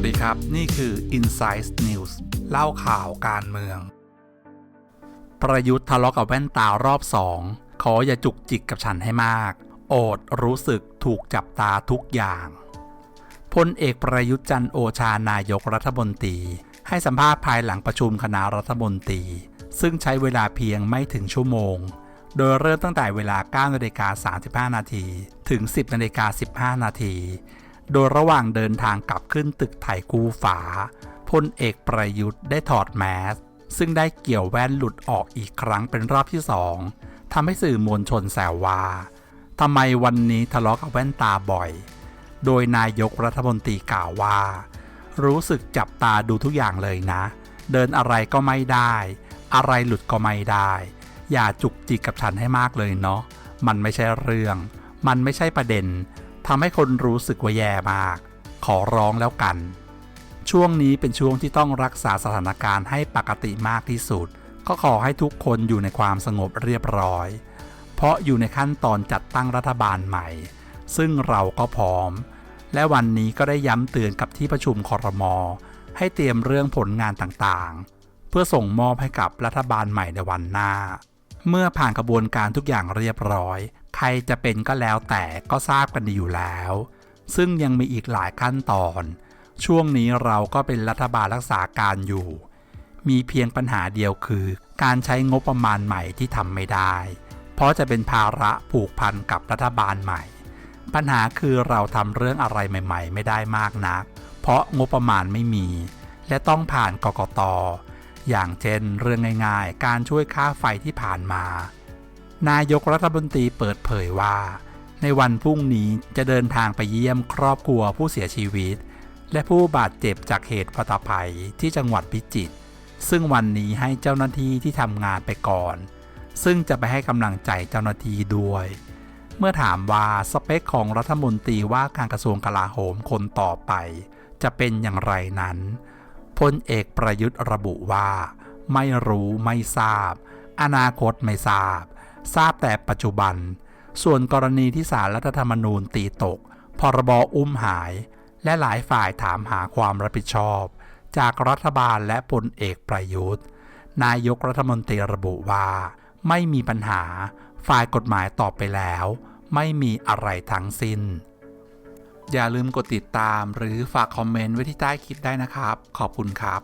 ัสดีครับ นี่คือ Insight News เล่าข่าวการเมือง ประยุทธ์ทะเลาะกับแว่นตารอบสองขออย่าจุกจิกกับฉันให้มาก โอดรู้สึกถูกจับตาทุกอย่างพลเอกประยุทธ์จันโอชานายกรัฐมนตรี ให้สัมภาษณ์ภายหลังประชุมคณะรัฐมนตรี ซึ่งใช้เวลาเพียงไม่ถึงชั่วโมง โดยเริ่มตั้งแต่เวลา9นาฬิกา35 นาทีถึง 10นาฬิกา15 นาที โดยระหว่างเดินทางกลับขึ้นตึกไถคูฝาพลเอกประยุทธ์ได้ถอดแมสซึ่งได้เกี่ยวแว่นหลุดออกอีกครั้งเป็นรอบที่สองทำให้สื่อมวลชนแซวว่าทำไมวันนี้ทะเลาะกับแว่นตาบ่อย โดยนายกรัฐมนตรีกล่าวว่า รู้สึกจับตาดูทุกอย่างเลยนะ เดินอะไรก็ไม่ได้ อะไรหลุดก็ไม่ได้ อย่าจุกจิกกับฉันให้มากเลยเนาะมันไม่ใช่เรื่อง มันไม่ใช่ประเด็น ทำให้คนรู้สึกว่าแย่มาก ขอร้องแล้วกัน ช่วงนี้เป็นช่วงที่ต้องรักษาสถานการณ์ให้ปกติมากที่สุด ก็ขอให้ทุกคนอยู่ในความสงบเรียบร้อย เพราะอยู่ในขั้นตอนจัดตั้งรัฐบาลใหม่ ซึ่งเราก็พร้อม และวันนี้ก็ได้ย้ำเตือนกับที่ประชุมคอรมอให้เตรียมเรื่องผลงานต่างๆ เพื่อส่งมอบให้กับรัฐบาลใหม่ในวันหน้า เมื่อผ่านกระบวนการทุกอย่างเรียบร้อย ครจะเป็นก็แล้วแต่ก็ทราบกันดีอยู่แล้ว ซึ่งยังมีอีกหลายขั้นตอน ช่วงนี้เราก็เป็นรัฐบาลรักษาการอยู่ มีเพียงปัญหาเดียวคือ การใช้งบประมาณใหม่ที่ทำไม่ได้ เพราะจะเป็นภาระผูกพันกับรัฐบาลใหม่ ปัญหาคือเราทำเรื่องอะไรใหม่ ๆ ไม่ได้มากนัก เพราะงบประมาณไม่มี และต้องผ่านกกตอย่างเช่นเรื่องง่าย ๆ การช่วยค่าไฟที่ผ่านมา นายกรัฐมนตรีเปิดเผยว่า ในวันพรุ่งนี้จะเดินทางไปเยี่ยมครอบครัวผู้เสียชีวิต และผู้บาดเจ็บจากเหตุวัตภัยที่จังหวัดพิจิตรซึ่งวันนี้ให้เจ้าหน้าที่ที่ทำงานไปก่อน ซึ่งจะไปให้กำลังใจเจ้าหน้าที่ด้วย เมื่อถามว่าสเปคของรัฐมนตรีว่าการกระทรวงกลาโหมคนต่อไป จะเป็นอย่างไรนั้นพลเอกประยุทธ์ระบุว่า ไม่รู้ไม่ทราบ อนาคตไม่ทราบ ทราบแต่ปัจจุบัน ส่วนกรณีที่สารรัฐธรรมนูญตีตก พรบอุ้มหาย และหลายฝ่ายถามหาความรับผิดชอบ จากรัฐบาลและพลเอกประยุทธ์ นายกรัฐมนตรีระบุว่า ไม่มีปัญหา ฝ่ายกฎหมายตอบไปแล้ว ไม่มีอะไรทั้งสิ้น อย่าลืมกดติดตามหรือฝากคอมเมนต์ไว้ที่ใต้คลิปได้นะครับ ขอบคุณครับ